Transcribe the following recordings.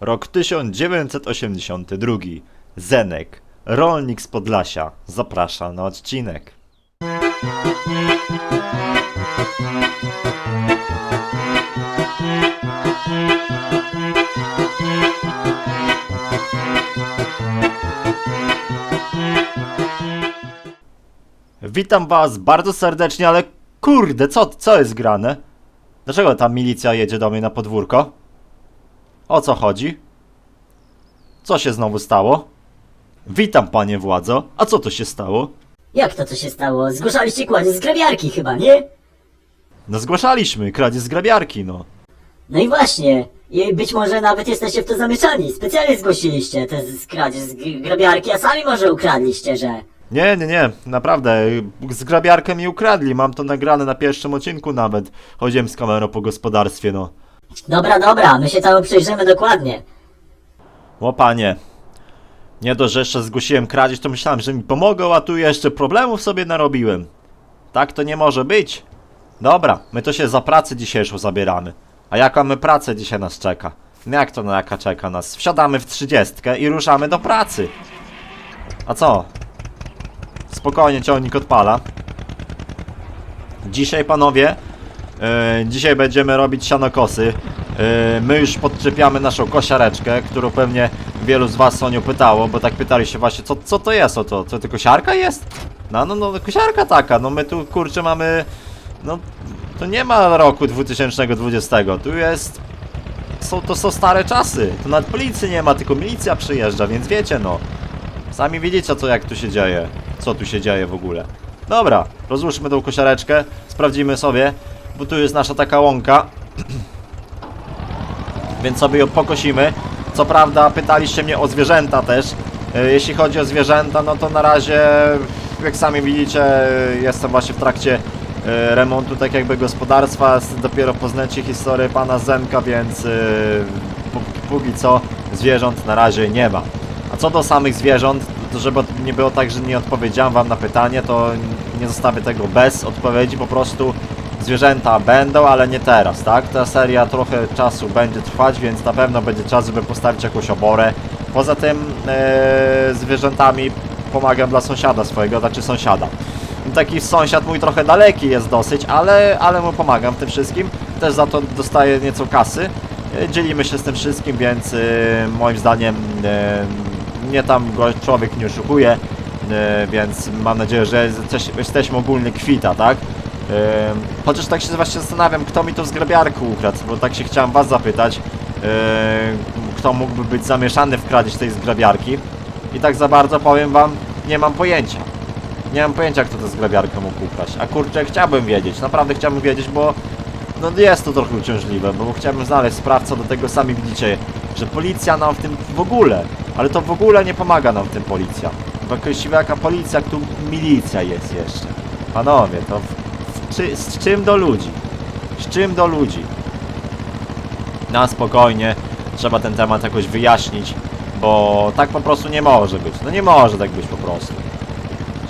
Rok 1982. Zenek, rolnik z Podlasia, zaprasza na odcinek. Witam was bardzo serdecznie, ale kurde, co, co jest grane? Dlaczego ta milicja jedzie do mnie na podwórko? O co chodzi? Co się znowu stało? Witam panie władzo, a co to się stało? Jak to co się stało? Zgłaszaliście kładzie z grabiarki chyba, nie? No zgłaszaliśmy, kradzież z grabiarki, no. No i właśnie. I być może nawet jesteście w to zamieszani. Specjalnie zgłosiliście te z kradzież z gr- grabiarki, a sami może ukradliście, że... Nie, nie, nie, naprawdę, z grabiarkę mi ukradli, mam to nagrane na pierwszym odcinku nawet. Chodziłem z kamerą po gospodarstwie, no. Dobra, dobra, my się temu przyjrzymy dokładnie. O panie, nie dość, że jeszcze zgłosiłem kradzież, to myślałem, że mi pomogą, a tu jeszcze problemów sobie narobiłem. Tak to nie może być. Dobra, my to się za pracę dzisiejszą zabieramy. A jaka my pracę dzisiaj nas czeka? No Jak to na jaka czeka nas? Wsiadamy w trzydziestkę i ruszamy do pracy. A co? Spokojnie ciągnik odpala. Dzisiaj panowie, e, dzisiaj będziemy robić sianokosy. E, my już podczepiamy naszą kosiareczkę, którą pewnie wielu z was o nią pytało, bo tak pytali się właśnie, co, co to jest o to? Co to kosiarka jest? No, no, no, kosiarka taka, no my tu kurczę mamy, no, to nie ma roku 2020, tu jest, są, to są stare czasy, tu nawet policji nie ma, tylko milicja przyjeżdża, więc wiecie no. Sami widzicie co jak tu się dzieje, co tu się dzieje w ogóle. Dobra, rozłóżmy tą kosiareczkę, sprawdzimy sobie, bo tu jest nasza taka łąka. Więc sobie ją pokosimy. Co prawda pytaliście mnie o zwierzęta też. E, Jeśli chodzi o zwierzęta, no to na razie, jak sami widzicie, jestem właśnie w trakcie e, remontu tak jakby gospodarstwa. Dopiero poznacie historię pana Zenka, więc e, pó- póki co zwierząt na razie nie ma. A co do samych zwierząt, to żeby nie było tak, że nie odpowiedziałem wam na pytanie, to nie zostawię tego bez odpowiedzi, po prostu zwierzęta będą, ale nie teraz, tak? Ta seria trochę czasu będzie trwać, więc na pewno będzie czas, żeby postawić jakąś oborę. Poza tym e, zwierzętami pomagam dla sąsiada swojego, znaczy sąsiada. Taki sąsiad mój trochę daleki jest dosyć, ale, ale mu pomagam w tym wszystkim. Też za to dostaję nieco kasy. E, Dzielimy się z tym wszystkim, więc e, moim zdaniem e, mnie tam go człowiek nie oszukuje, więc mam nadzieję, że jesteś, jesteśmy ogólnie kwita, tak? Chociaż tak się właśnie zastanawiam, kto mi to z grabiarku ukradł, bo tak się chciałem was zapytać, kto mógłby być zamieszany w kradzież tej zgrabiarki. I tak za bardzo powiem wam, nie mam pojęcia. Nie mam pojęcia, kto to z grabiarką mógł ukraść. A kurczę, chciałbym wiedzieć, naprawdę chciałbym wiedzieć, bo no jest to trochę uciążliwe, bo chciałbym znaleźć sprawcę do tego, sami widzicie, że policja nam w tym w ogóle, ale to w ogóle nie pomaga nam w tym policja. Bo właściwie jaka policja, tu milicja jest jeszcze. Panowie, to w, w, czy, z czym do ludzi? Z czym do ludzi? Na spokojnie, trzeba ten temat jakoś wyjaśnić, bo tak po prostu nie może być. No nie może tak być po prostu.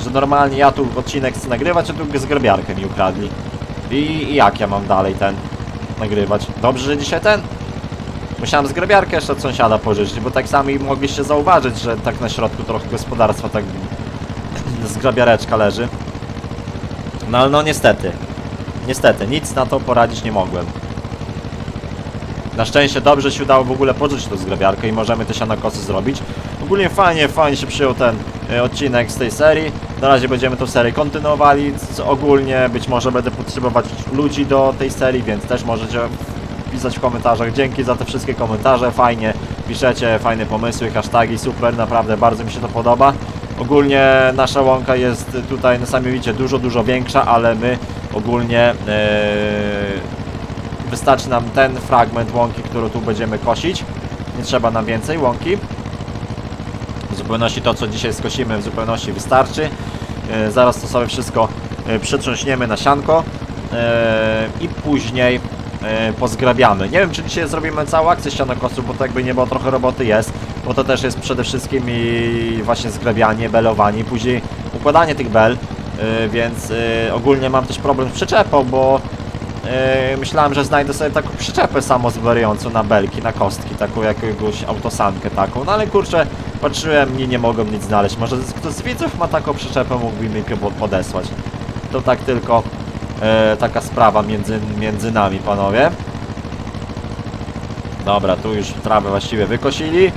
Że normalnie ja tu odcinek chcę nagrywać, a tu zgrabiarkę mi ukradli. I, I jak ja mam dalej ten nagrywać? Dobrze, że dzisiaj ten? Musiałem zgrabiarkę jeszcze od sąsiada pożyczyć, bo tak sami mogliście zauważyć, że tak na środku trochę gospodarstwa tak zgrabiareczka leży. No ale no niestety. Niestety, nic na to poradzić nie mogłem. Na szczęście dobrze się udało w ogóle poczuć tą zgrabiarkę i możemy te sianokosy zrobić. Ogólnie fajnie, fajnie się przyjął ten e, odcinek z tej serii. Na razie będziemy tą serię kontynuowali. Ogólnie być może będę potrzebować ludzi do tej serii, więc też możecie pisać w komentarzach. Dzięki za te wszystkie komentarze, fajnie piszecie, fajne pomysły, hashtagi, super, naprawdę bardzo mi się to podoba. Ogólnie nasza łąka jest tutaj, sami widzicie, dużo, dużo większa, ale my ogólnie e, wystarczy nam ten fragment łąki, którą tu będziemy kosić. Nie trzeba nam więcej łąki. W zupełności to, co dzisiaj skosimy, w zupełności wystarczy. E, zaraz to sobie wszystko e, przetrząśniemy na sianko e, i później pozgrabiamy. Nie wiem, czy dzisiaj zrobimy całą akcję ścianokosów, bo to jakby nie było trochę roboty jest, bo to też jest przede wszystkim i właśnie zgrabianie, belowanie, później układanie tych bel, e, więc e, ogólnie mam też problem z przyczepą, bo Yy, myślałem, że znajdę sobie taką przyczepę samozbierającą na belki, na kostki, taką jakąś autosankę taką, no ale kurczę, patrzyłem i nie mogłem nic znaleźć. Może ktoś z widzów ma taką przyczepę, mógłby mi po- podesłać. To tak tylko taka sprawa między, między nami, panowie. Dobra, tu już trawę właściwie wykosili.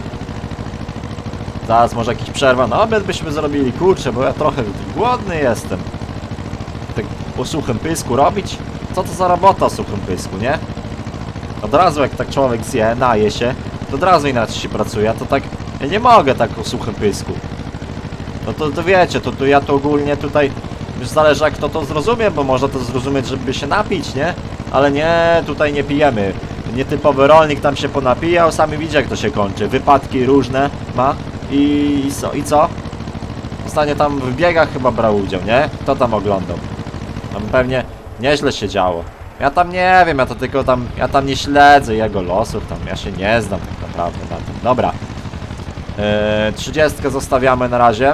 Zaraz może jakiś przerwa na obiad byśmy zrobili, kurczę, bo ja trochę głodny jestem. Tak po suchym pysku robić? Co to za robota o suchym pysku, nie? Od razu jak tak człowiek zje, naje się, to od razu inaczej się pracuje, a to tak, ja nie mogę tak o suchym pysku. No to, to wiecie, to, to ja to ogólnie tutaj, już zależy jak kto to zrozumie, bo może to zrozumieć, żeby się napić, nie? Ale nie, tutaj nie pijemy. Nietypowy rolnik tam się ponapijał, sami widzicie jak to się kończy. Wypadki różne ma i, i co? I co? Ostatnio tam w biegach chyba brał udział, nie? Kto tam oglądał? Tam pewnie nieźle się działo. Ja tam nie wiem, ja to tylko tam, ja tam nie śledzę jego losów, tam ja się nie znam tak naprawdę na tym. Dobra. Yy, 30 zostawiamy na razie.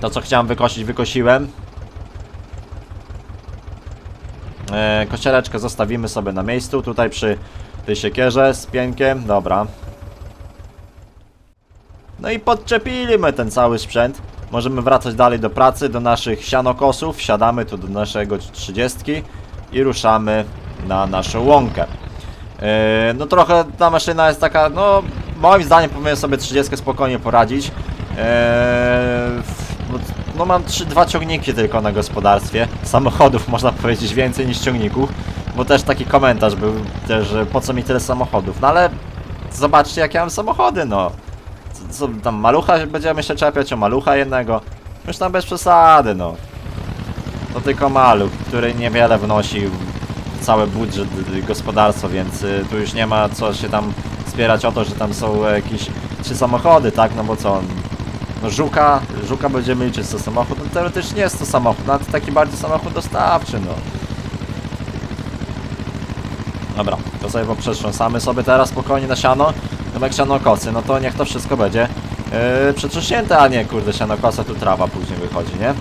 To co chciałem wykosić, wykosiłem. Yy, zostawimy sobie na miejscu, tutaj przy tej siekierze z piękiem, dobra. No i podczepiliśmy ten cały sprzęt. Możemy wracać dalej do pracy, do naszych sianokosów. Wsiadamy tu do naszego 30 i ruszamy na naszą łąkę. Yy, no trochę ta maszyna jest taka, no moim zdaniem powinien sobie 30 spokojnie poradzić. Yy, no, mam trzy, dwa ciągniki tylko na gospodarstwie. Samochodów można powiedzieć więcej niż ciągników. Bo też taki komentarz był też, że po co mi tyle samochodów. No ale zobaczcie jakie mam samochody, no. Co, co tam malucha będziemy się czepiać o malucha jednego? Już tam bez przesady, no. To tylko maluch, który niewiele wnosi w cały budżet y, gospodarstwa, więc y, tu już nie ma co się tam spierać o to, że tam są jakieś trzy samochody, tak? No bo co? No żuka, żuka będziemy liczyć to samochód, no teoretycznie jest to samochód, no ale to taki bardziej samochód dostawczy, no. Dobra, to sobie poprzetrząsamy sobie teraz spokojnie na siano. Jak sianokosy, no to niech to wszystko będzie yy, przetrząśnięte, a nie kurde sianokosa, tu trawa później wychodzi, nie?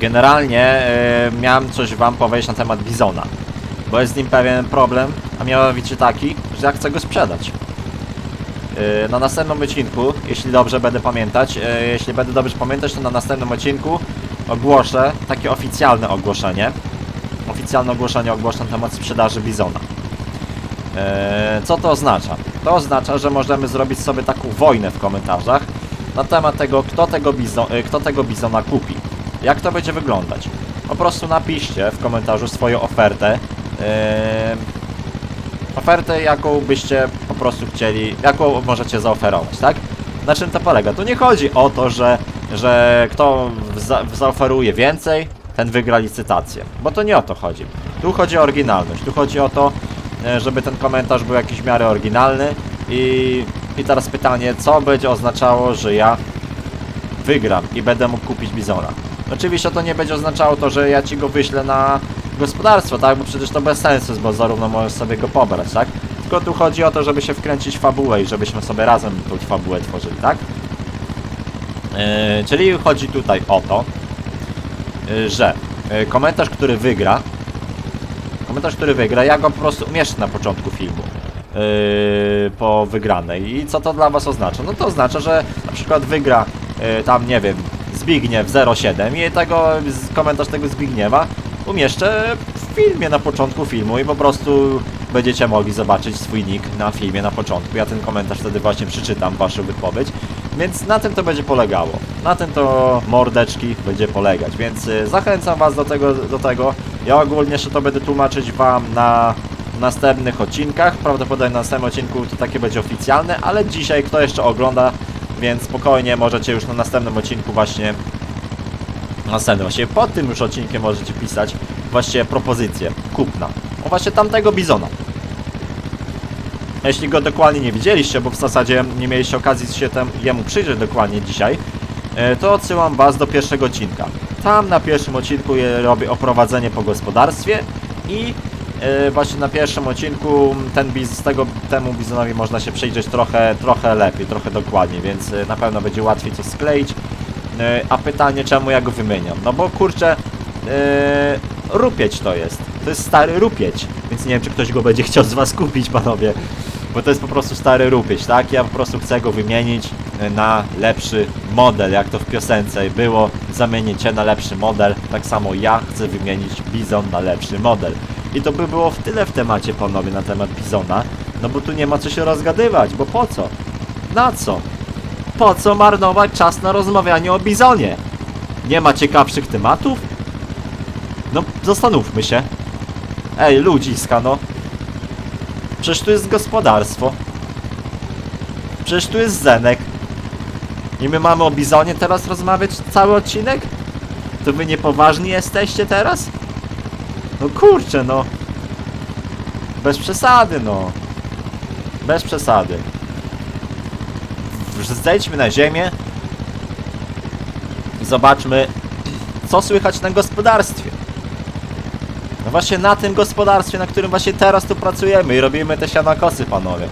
Generalnie yy, miałem coś wam powiedzieć na temat Bizona. Bo jest z nim pewien problem, a mianowicie taki, że ja chcę go sprzedać. Yy, na następnym odcinku, jeśli dobrze będę pamiętać, yy, jeśli będę dobrze pamiętać, to na następnym odcinku ogłoszę takie oficjalne ogłoszenie. Oficjalne ogłoszenie ogłoszę na temat sprzedaży Bizona. Eee, co to oznacza? To oznacza, że możemy zrobić sobie taką wojnę w komentarzach na temat tego, kto tego, bizo e, kto tego bizona kupi. Jak to będzie wyglądać? Po prostu napiszcie w komentarzu swoją ofertę. Eee, ofertę, jaką byście po prostu chcieli, jaką możecie zaoferować, tak? Na czym to polega? Tu nie chodzi o to, że, że kto za zaoferuje więcej, ten wygra licytację. Bo to nie o to chodzi. Tu chodzi o oryginalność. Tu chodzi o to, żeby ten komentarz był jakiś w miarę oryginalny. I, I teraz pytanie, co będzie oznaczało, że ja wygram i będę mógł kupić bizona. Oczywiście to nie będzie oznaczało to, że ja ci go wyślę na gospodarstwo, tak? Bo przecież to bez sensu bo zarówno możesz sobie go pobrać, tak? Tylko tu chodzi o to, żeby się wkręcić w fabułę i żebyśmy sobie razem tą fabułę tworzyli, tak? Yy, czyli chodzi tutaj o to, yy, że komentarz, który wygra, komentarz, który wygra, ja go po prostu umieszczę na początku filmu yy, po wygranej. I co to dla Was oznacza? No to oznacza, że na przykład wygra yy, tam, nie wiem, Zbigniew 07 i tego, komentarz tego Zbigniewa umieszczę w filmie na początku filmu i po prostu będziecie mogli zobaczyć swój nick na filmie na początku. Ja ten komentarz wtedy właśnie przeczytam, Waszą wypowiedź. Więc na tym to będzie polegało. Na tym to mordeczki będzie polegać. Więc y, zachęcam Was do tego, do tego. Ja ogólnie jeszcze to będę tłumaczyć Wam na następnych odcinkach. Prawdopodobnie na następnym odcinku to takie będzie oficjalne, ale dzisiaj kto jeszcze ogląda, więc spokojnie możecie już na następnym odcinku właśnie następnym, właśnie pod tym już odcinkiem możecie pisać właśnie propozycję kupna. O właśnie tamtego bizona. Jeśli go dokładnie nie widzieliście, bo w zasadzie nie mieliście okazji się tem, jemu przyjrzeć dokładnie dzisiaj, e, to odsyłam Was do pierwszego odcinka. Tam na pierwszym odcinku robię oprowadzenie po gospodarstwie i e, właśnie na pierwszym odcinku ten biz, z tego temu bizonowi można się przyjrzeć trochę, trochę lepiej, trochę dokładniej, więc e, na pewno będzie łatwiej to skleić. A pytanie, czemu ja go wymieniam? No bo kurczę, rupieć to jest. To jest stary rupieć, więc nie wiem, czy ktoś go będzie chciał z was kupić, panowie. Bo to jest po prostu stary rupieć, tak? Ja po prostu chcę go wymienić e, na lepszy model, jak to w piosence było. Zamienię cię na lepszy model, tak samo ja chcę wymienić Bizon na lepszy model. I to by było w tyle w temacie, panowie, na temat Bizona. No bo tu nie ma co się rozgadywać, bo po co? Na co? Po co marnować czas na rozmawianie o Bizonie? Nie ma ciekawszych tematów? No, zastanówmy się. Ej, ludziska, no. Przecież tu jest gospodarstwo. Przecież tu jest Zenek. I my mamy o Bizonie teraz rozmawiać cały odcinek? To wy niepoważni jesteście teraz? No kurczę, no. Bez przesady, no. Bez przesady. Zejdźmy na ziemię i zobaczmy, co słychać na gospodarstwie. Właśnie na tym gospodarstwie, na którym właśnie teraz tu pracujemy i robimy te sianokosy, panowie.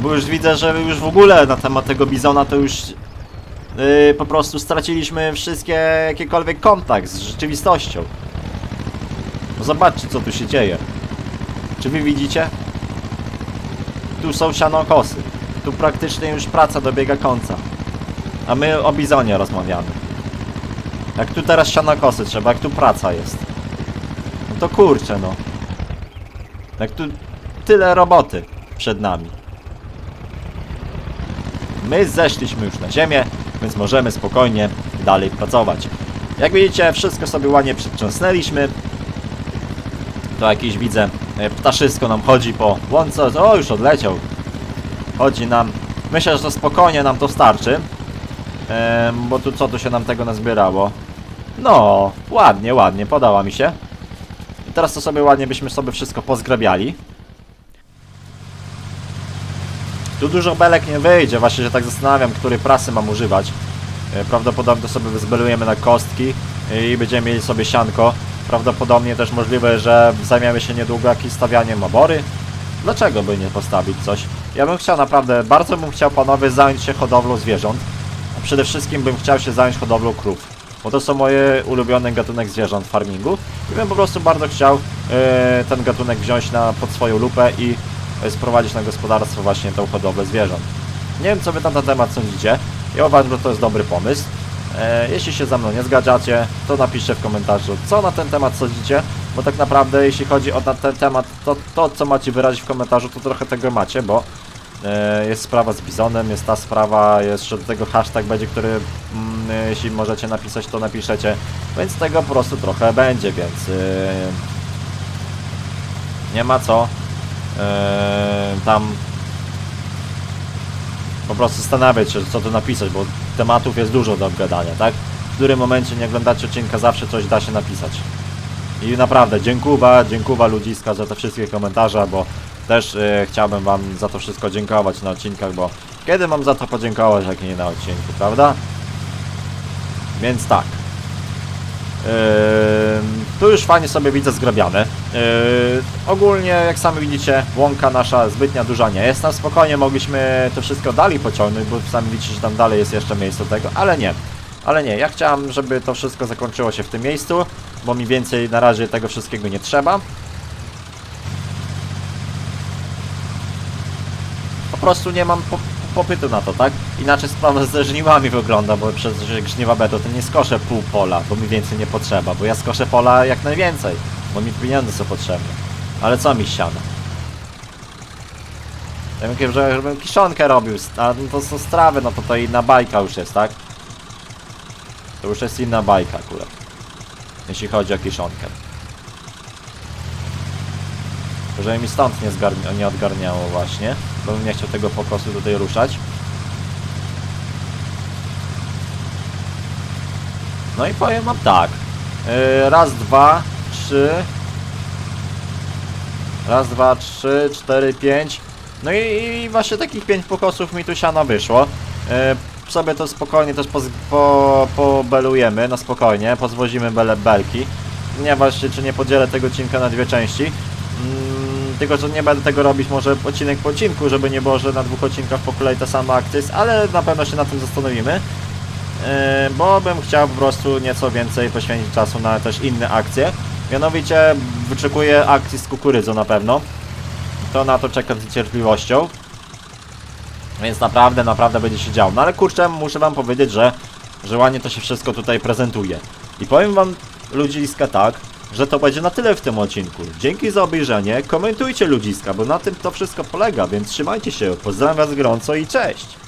Bo już widzę, że już w ogóle na temat tego bizona to już yy, po prostu straciliśmy wszystkie jakikolwiek kontakt z rzeczywistością. No zobaczcie, co tu się dzieje. Czy wy widzicie? Tu są sianokosy. Tu praktycznie już praca dobiega końca. A my o bizonie rozmawiamy. Jak tu teraz sianokosy trzeba, jak tu praca jest. To kurczę no. Jak tu tyle roboty przed nami. My zeszliśmy już na ziemię, więc możemy spokojnie dalej pracować. Jak widzicie, wszystko sobie ładnie przytrząsnęliśmy. To jakiś widzę e, ptaszysko nam chodzi po łące. O, już odleciał. Chodzi nam. Myślę, że spokojnie nam to starczy. Bo tu co tu się nam tego nazbierało? No, ładnie, ładnie, podoba mi się. Teraz to sobie ładnie byśmy sobie wszystko pozgrabiali. Tu dużo belek nie wyjdzie, właśnie się tak zastanawiam, której prasy mam używać. E, Prawdopodobnie sobie wyzbelujemy na kostki i będziemy mieli sobie sianko. Prawdopodobnie też możliwe, że zajmiemy się niedługo jakimś stawianiem obory. Dlaczego by nie postawić coś? Ja bym chciał naprawdę, bardzo bym chciał panowie zająć się hodowlą zwierząt. A przede wszystkim bym chciał się zająć hodowlą krów. Bo to są moje ulubione gatunek zwierząt farmingu. I bym po prostu bardzo chciał e, ten gatunek wziąć na, pod swoją lupę i e, sprowadzić na gospodarstwo właśnie tą hodowlę zwierząt. Nie wiem co wy na ten temat sądzicie. Ja uważam, że to jest dobry pomysł. E, jeśli się ze mną nie zgadzacie, to napiszcie w komentarzu, co na ten temat sądzicie, bo tak naprawdę jeśli chodzi o ten temat, to, to co macie wyrazić w komentarzu, to trochę tego macie, bo jest sprawa z Bizonem, jest ta sprawa, jeszcze do tego hashtag będzie, który mm, jeśli możecie napisać, to napiszecie, więc tego po prostu trochę będzie, więc e, nie ma co e, tam po prostu zastanawiać się, co tu napisać, bo tematów jest dużo do obgadania, tak? W którym momencie nie oglądacie odcinka, zawsze coś da się napisać. I naprawdę, dziękuję, dziękuję ludziska za te wszystkie komentarze, bo też e, chciałbym wam za to wszystko dziękować na odcinkach, bo kiedy mam za to podziękować, jak nie na odcinku, prawda? Więc tak. Ym, tu już fajnie sobie widzę zgrabiane. Yy, ogólnie, jak sami widzicie, łąka nasza zbytnia duża nie jest. Na spokojnie mogliśmy to wszystko dalej pociągnąć, bo sami widzicie, że tam dalej jest jeszcze miejsce tego, ale nie. Ale nie, ja chciałem, żeby to wszystko zakończyło się w tym miejscu, bo mi więcej na razie tego wszystkiego nie trzeba. Prostu nie mam po popytu na to, tak? Inaczej sprawa ze żniwami wygląda, bo przez żniwa beto to nie skoszę pół pola, bo mi więcej nie potrzeba, bo ja skoszę pola jak najwięcej, bo mi pieniądze są potrzebne. Ale co mi siana? Ja bym, że, żebym kiszonkę robił, a to są strawy, no to to inna bajka już jest, tak? To już jest inna bajka akurat. Jeśli chodzi o kiszonkę. Żeby mi stąd nie, nie odgarniało właśnie, bo bym nie chciał tego pokosu tutaj ruszać. No i powiem wam tak. Yy, raz, dwa, trzy. Raz, dwa, trzy, cztery, pięć. No i, i właśnie takich pięć pokosów mi tu siano wyszło. Yy, sobie to spokojnie też po, pobelujemy, na spokojnie, pozwozimy bele, belki. Nie właśnie, czy nie podzielę tego odcinka na dwie części. Tylko, że nie będę tego robić może odcinek po odcinku, żeby nie było, że na dwóch odcinkach po kolei ta sama akcja jest, ale na pewno się na tym zastanowimy. bo bym chciał po prostu nieco więcej poświęcić czasu na też inne akcje. Mianowicie wyczekuję akcji z kukurydzą na pewno. To na to czekam z niecierpliwością. Więc naprawdę, naprawdę będzie się działo. No ale kurczę, muszę wam powiedzieć, że, że ładnie to się wszystko tutaj prezentuje. I powiem wam, ludziska, tak, że to będzie na tyle w tym odcinku. Dzięki za obejrzenie, komentujcie ludziska, bo na tym to wszystko polega, więc trzymajcie się, pozdrawiam was gorąco i cześć!